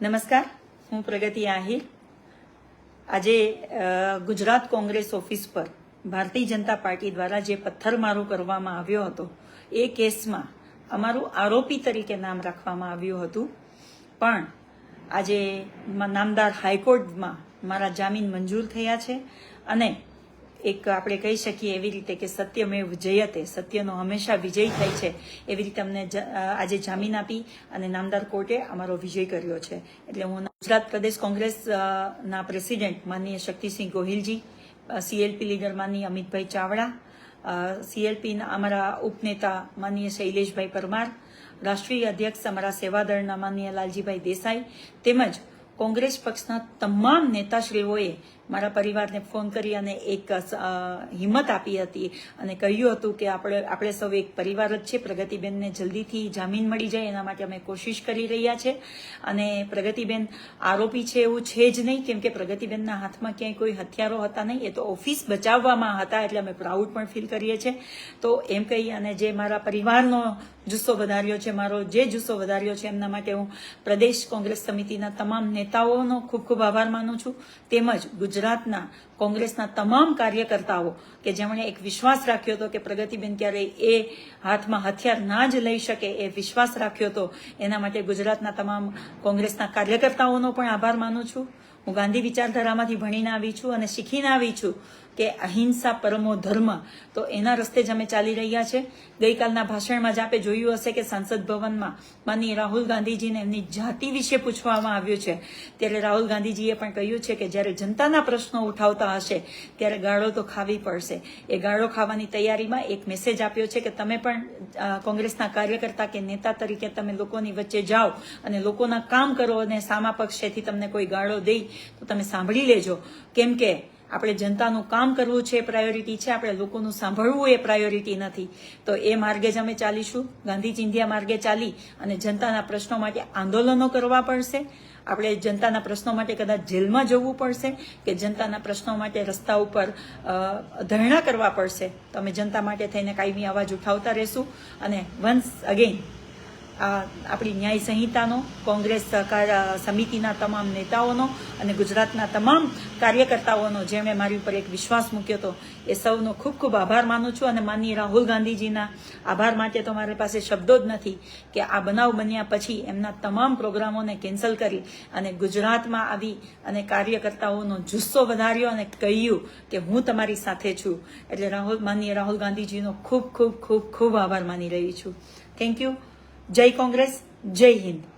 નમસ્કાર, હું પ્રગતિ આહિર. આજે ગુજરાત કોંગ્રેસ ઓફિસ પર ભારતીય જનતા પાર્ટી દ્વારા જે પથ્થરમારો કરવામાં આવ્યો હતો, એ કેસમાં અમારું આરોપી તરીકે નામ રાખવામાં આવ્યું હતું. પણ આજે નામદાર હાઈકોર્ટમાં મારા જામીન મંજૂર થયા છે અને એક આપણે કહી શકીએ એવી રીતે કે સત્યમેવ જયતે, સત્યનો હંમેશા વિજય થાય છે, એવી રીતે અમને આજે જામીન આપી અને નામદાર કોર્ટે અમારો વિજય કર્યો છે. એટલે હું ગુજરાત પ્રદેશ કોંગ્રેસના પ્રેસિડેન્ટ માનનીય શક્તિસિંહ ગોહિલજી સીએલપી લીડર માનનીય અમિતભાઈ ચાવડા સીએલપીના અમારા ઉપનેતા માનનીય શૈલેષભાઈ પરમાર, રાષ્ટ્રીય અધ્યક્ષ અમારા સેવાદળના માનનીય લાલજીભાઈ દેસાઈ તેમજ કોંગ્રેસ પક્ષના તમામ નેતાશ્રીઓએ મારા પરિવારને ફોન કરી અને એક હિંમત આપી હતી અને કહ્યું હતું કે આપણે આપણે સૌ એક પરિવાર જ છે. પ્રગતિબેનને જલ્દીથી જામીન મળી જાય એના માટે અમે કોશિશ કરી રહ્યા છે. અને પ્રગતિબેન આરોપી છે એવું છે જ નહીં, કેમ કે પ્રગતિબેનના હાથમાં ક્યાંય કોઈ હથિયારો હતા નહીં. એ તો ઓફિસ બચાવવામાં હતા એટલે અમે પ્રાઉડ પણ ફીલ કરીએ છીએ. તો એમ કહી અને જે મારા પરિવારનો જુસ્સો વધાર્યો છે, મારો જે જુસ્સો વધાર્યો છે, એમના માટે હું પ્રદેશ કોંગ્રેસ સમિતિના તમામ નેતાઓનો ખૂબ ખૂબ આભાર માનું છું. તેમજ ગુજરાતના કોંગ્રેસના તમામ કાર્યકર્તાઓ કે જેમણે એક વિશ્વાસ રાખ્યો હતો કે પ્રગતિબેન ક્યારેય એ હાથમાં હથિયાર ના જ લઈ શકે એ વિશ્વાસ રાખ્યો હતો, એના માટે ગુજરાતના તમામ કોંગ્રેસના કાર્યકર્તાઓનો પણ આભાર માનું છું. હું ગાંધી વિચારધારામાંથી ભણીને આવી છું અને શીખીને આવી છું કે અહિંસા પરમો ધર્મ. તો એના રસ્તે જ અમે ચાલી રહ્યા છે. ગઈકાલના ભાષણમાં જ આપે જોયું હશે કે સંસદ ભવનમાં માની રાહુલ ગાંધીજીને એમની જાતિ વિશે પૂછવામાં આવ્યું છે. ત્યારે રાહુલ ગાંધીજીએ પણ કહ્યું છે કે જ્યારે જનતાના પ્રશ્નો ઉઠાવતા હશે, ત્યારે ગાળો તો ખાવી પડશે. એ ગાળો ખાવાની તૈયારીમાં એક મેસેજ આપ્યો છે કે તમે પણ કોંગ્રેસના કાર્યકર્તા કે નેતા તરીકે તમે લોકોની વચ્ચે જાઓ અને લોકોના કામ કરો અને સામા પક્ષેથી તમને કોઈ ગાળો દે. તો તમે સાંભળી લેજો. કેમ કે આપણે જનતાનું કામ કરવું છે એ પ્રાયોરિટી છે, આપણે લોકોનું સાંભળવું એ પ્રાયોરિટી નથી. તો એ માર્ગે જ અમે ચાલીશું. ગાંધી ચિંધ્યા માર્ગે ચાલી અને જનતાના પ્રશ્નો માટે આંદોલનો કરવા પડશે. આપણે જનતાના પ્રશ્નો માટે કદાચ જેલમાં જવું પડશે કે જનતાના પ્રશ્નો માટે રસ્તા ઉપર ધરણા કરવા પડશે. તો અમે જનતા માટે થઈને કાયમી અવાજ ઉઠાવતા રહેશું. અને વન્સ અગેન આપણી ન્યાય સંહિતાનો, કોંગ્રેસ સહકાર સમિતિના તમામ નેતાઓનો અને ગુજરાતના તમામ કાર્યકર્તાઓનો જેમણે મારી ઉપર એક વિશ્વાસ મૂક્યો હતો, એ સૌનો ખૂબ ખૂબ આભાર માનું છું અને માનનીય રાહુલ ગાંધીજીના આભાર માટે તો મારી પાસે શબ્દો જ નથી કે આ બનાવ બન્યા પછી એમના તમામ પ્રોગ્રામોને કેન્સલ કરી અને ગુજરાતમાં આવી અને કાર્યકર્તાઓનો જુસ્સો વધાર્યો અને કહ્યું કે હું તમારી સાથે છું. એટલે રાહુલ, માનનીય રાહુલ ગાંધીજીનો ખૂબ ખૂબ ખૂબ ખૂબ આભાર માની રહી છું. થેન્ક યુ જય કોંગ્રેસ જય હિન્દ.